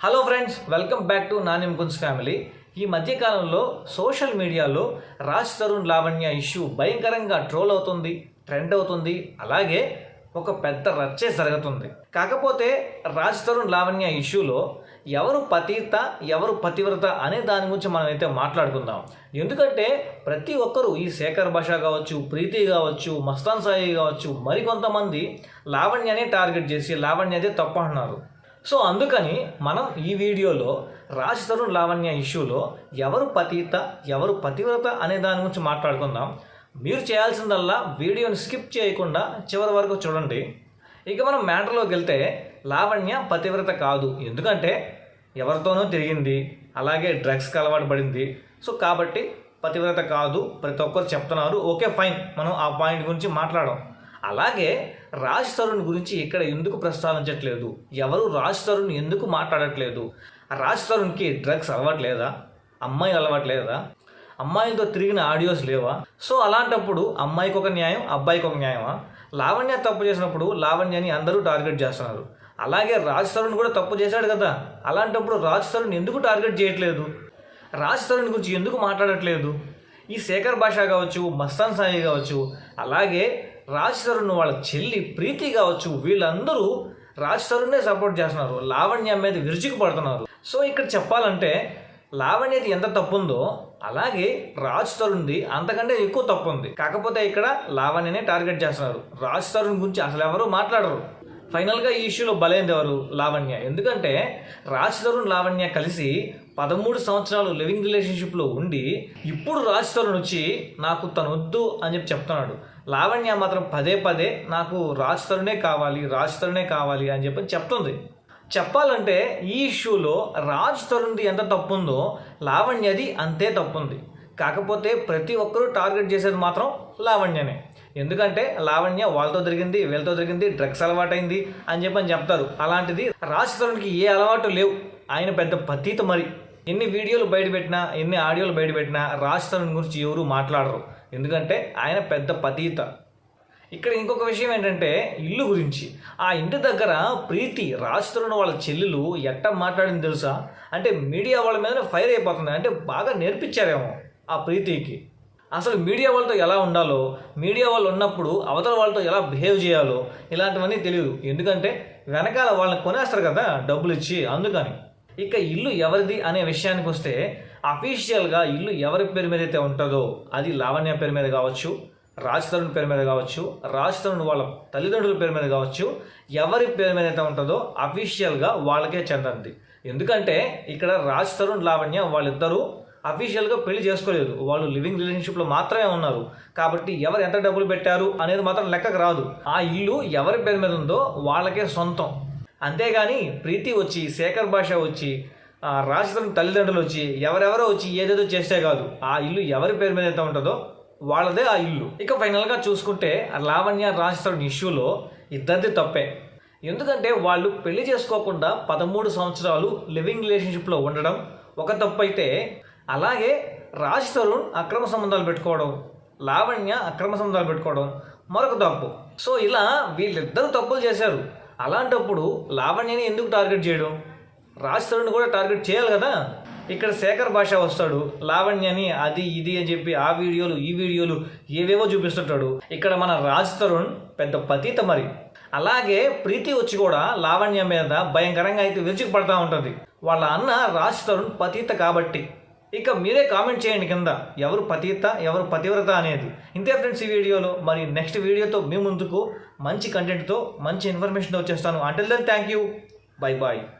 Hello friends welcome back to Nani Mukunj family ఈ మధ్యకాలంలో social మీడియాలో రాజ్ తరుణ్ లావణ్య ఇష్యూ భయంకరంగా ట్రోల్ అవుతుంది ట్రెండ్ అవుతుంది అలాగే ఒక పెద్ద రచ్చే జరుగుతుంది. కాకపోతే రాజ్ తరుణ్ లావణ్య ఇష్యూలో ఎవరు పతిత ఎవరు పతివ్రత అనే దాని గురించి మనం అయితే మాట్లాడుకుందాం. ఎందుకంటే ప్రతి ఒక్కరూ ఈ శేఖర్ భాష కావచ్చు ప్రీతి కావచ్చు మస్తాన్ సాయి కావచ్చు మరికొంతమంది లావణ్యనే టార్గెట్ చేసి లావణ్యదే తప్పు అంటున్నారు. సో అందుకని మనం ఈ వీడియోలో రాజ్ తరుణ్ లావణ్య ఇష్యూలో ఎవరు పతిత ఎవరు పతివ్రత అనే దాని గురించి మాట్లాడుకుందాం. మీరు చేయాల్సిందల్లా వీడియోని స్కిప్ చేయకుండా చివరి వరకు చూడండి. ఇక మనం మ్యాటర్లోకి వెళ్తే లావణ్య పతివ్రత కాదు. ఎందుకంటే ఎవరితోనో తిరిగింది. అలాగే డ్రగ్స్కి అలవాటు పడింది. సో కాబట్టి పతివ్రత కాదు. ప్రతి ఒక్కరు చెప్తున్నారు. Okay fine. మనం ఆ పాయింట్ గురించి మాట్లాడడం అలాగే రాజ్ తరుణ్ గురించి ఇక్కడ ఎందుకు ప్రస్తావించట్లేదు? ఎవరు రాజ్ తరుణ్ ఎందుకు మాట్లాడట్లేదు? రాజ్ తరుణ్కి డ్రగ్స్ అలవాట్లేదా? అమ్మాయి అలవాట్లేదా? అమ్మాయిలతో తిరిగిన ఆడియోస్ లేవా? సో అలాంటప్పుడు అమ్మాయికి ఒక న్యాయం అబ్బాయికి ఒక న్యాయమా? లావణ్య తప్పు చేసినప్పుడు లావణ్యని అందరూ టార్గెట్ చేస్తున్నారు. అలాగే రాజ్ తరుణ్ కూడా తప్పు చేశాడు కదా? అలాంటప్పుడు రాజ్ తరుణ్ ఎందుకు టార్గెట్ చేయట్లేదు? రాజ్ తరుణ్ గురించి ఎందుకు మాట్లాడట్లేదు? ఈ శేఖర్ భాష కావచ్చు మస్తాన్ సాయి కావచ్చు అలాగే రాజ్ తరుణ్ వాళ్ళ చెల్లి ప్రీతి కావచ్చు వీళ్ళందరూ రాజ్ తరుణ్నే సపోర్ట్ చేస్తున్నారు. లావణ్య మీద విరుచుకు పడుతున్నారు. సో ఇక్కడ చెప్పాలంటే లావణ్యది ఎంత తప్పు ఉందో అలాగే రాజ్ తరుణ్ది అంతకంటే ఎక్కువ తప్పు ఉంది కాకపోతే ఇక్కడ లావణ్యనే టార్గెట్ చేస్తున్నారు. రాజ్ తరుణ్ గురించి అసలు ఎవరు మాట్లాడరు. ఫైనల్గా ఈ ఇష్యూలో బలైంది ఎవరు? లావణ్య. ఎందుకంటే రాజ్ తరుణ్ లావణ్య కలిసి పదమూడు సంవత్సరాలు లివింగ్ రిలేషన్షిప్లో ఉండి ఇప్పుడు రాజ్ తరుణ్ వచ్చి నాకు తను వద్దు అని చెప్పి చెప్తున్నాడు. లావణ్య మాత్రం పదే పదే నాకు రాజ్ తరుణే కావాలి రాజ్ తరుణే కావాలి అని చెప్పి చెప్తుంది. చెప్పాలంటే ఈ ఇష్యూలో రాజ్ తరుణ్ది ఎంత తప్పుందో లావణ్యది అంతే తప్పుంది. కాకపోతే ప్రతి ఒక్కరూ టార్గెట్ చేసేది మాత్రం లావణ్యనే. ఎందుకంటే లావణ్య వాళ్ళతో దొరికింది వీళ్ళతో దొరికింది డ్రగ్స్ అలవాటైంది అని చెప్పి అని చెప్తారు. అలాంటిది రాజ్ తరుణ్కి ఏ అలవాటు లేవు. ఆయన పెద్ద పతీత మరి. ఎన్ని వీడియోలు బయట పెట్టినా ఎన్ని ఆడియోలు బయట పెట్టినా రాజ్ తరుణ్ గురించి ఎవరు మాట్లాడరు. ఎందుకంటే ఆయన పెద్ద పతీత. ఇక్కడ ఇంకొక విషయం ఏంటంటే ఇల్లు గురించి. ఆ ఇంటి దగ్గర ప్రీతి రాజ్ తరుణ్ వాళ్ళ చెల్లెలు ఎట్ట మాట్లాడింది తెలుసా? అంటే మీడియా వాళ్ళ మీద ఫైర్ అయిపోతుంది. అంటే బాగా నేర్పించారేమో. ఆ ప్రీతికి. అసలు మీడియా వాళ్ళతో ఎలా ఉండాలో మీడియా వాళ్ళు ఉన్నప్పుడు అవతల వాళ్ళతో ఎలా బిహేవ్ చేయాలో ఇలాంటివన్నీ తెలియదు ఎందుకంటే వెనకాల వాళ్ళని కొనేస్తారు కదా డబ్బులు ఇచ్చి అందుకని. ఇక ఇల్లు ఎవరిది అనే విషయానికి వస్తే అఫీషియల్గా ఇల్లు ఎవరి పేరు మీద అయితే ఉంటుందో అది లావణ్య పేరు మీద కావచ్చు రాజ్ తరుణ్ పేరు మీద కావచ్చు రాజ్ తరుణ్ వాళ్ళ తల్లిదండ్రుల పేరు మీద కావచ్చు ఎవరి పేరు మీద అయితే ఉంటుందో అఫీషియల్గా వాళ్ళకే చెందంది. ఎందుకంటే ఇక్కడ రాజ్ తరుణ్ లావణ్య వాళ్ళిద్దరూ అఫీషియల్గా పెళ్ళి చేసుకోలేదు. వాళ్ళు లివింగ్ రిలేషన్షిప్లో మాత్రమే ఉన్నారు. కాబట్టి ఎవరు ఎంత డబ్బులు పెట్టారు అనేది మాత్రం లెక్కకు రాదు. ఆ ఇల్లు ఎవరి పేరు మీద ఉందో వాళ్ళకే సొంతం. అంతేగాని ప్రీతి వచ్చి శేఖర్ భాష వచ్చి ఆ తల్లిదండ్రులు వచ్చి ఎవరెవరో వచ్చి ఏదేదో చేస్తే కాదు. ఆ ఇల్లు ఎవరి పేరు మీద అయితే ఉంటుందో వాళ్ళదే ఆ ఇల్లు. ఇక ఫైనల్గా చూసుకుంటే లావణ్య రాజస్థాన్ ఇష్యూలో ఇద్దరిది తప్పే. ఎందుకంటే వాళ్ళు పెళ్ళి చేసుకోకుండా పదమూడు సంవత్సరాలు లివింగ్ రిలేషన్షిప్లో ఉండడం ఒక తప్పు అయితే అలాగే రాజ్ తరుణ్ అక్రమ సంబంధాలు పెట్టుకోవడం లావణ్య అక్రమ సంబంధాలు పెట్టుకోవడం మరొక తప్పు. సో ఇలా వీళ్ళిద్దరు తప్పులు చేశారు. అలాంటప్పుడు లావణ్యని ఎందుకు టార్గెట్ చేయడం? రాజ్ తరుణ్ కూడా టార్గెట్ చేయాలి కదా? ఇక్కడ శేఖర్ భాష వస్తాడు. లావణ్యని అది ఇది అని చెప్పి ఆ వీడియోలు ఈ వీడియోలు ఏవేవో చూపిస్తుంటాడు. ఇక్కడ మన రాజ్ తరుణ్ పెద్ద పతీత మరి. అలాగే ప్రీతి వచ్చి కూడా లావణ్య మీద భయంకరంగా అయితే విరుచుకు పడతా ఉంటుంది. వాళ్ళ అన్న రాజ్ తరుణ్ పతీత కాబట్టి. ఇక మీరే కామెంట్ చేయండి కింద. ఎవరు పతీత ఎవరు పతివ్రత అనేది. ఇంతే ఫ్రెండ్స్ ఈ వీడియోలో. మరి నెక్స్ట్ వీడియోతో మీ ముందుకు మంచి కంటెంట్తో మంచి ఇన్ఫర్మేషన్తో వచ్చేస్తాను. Until then thank you bye bye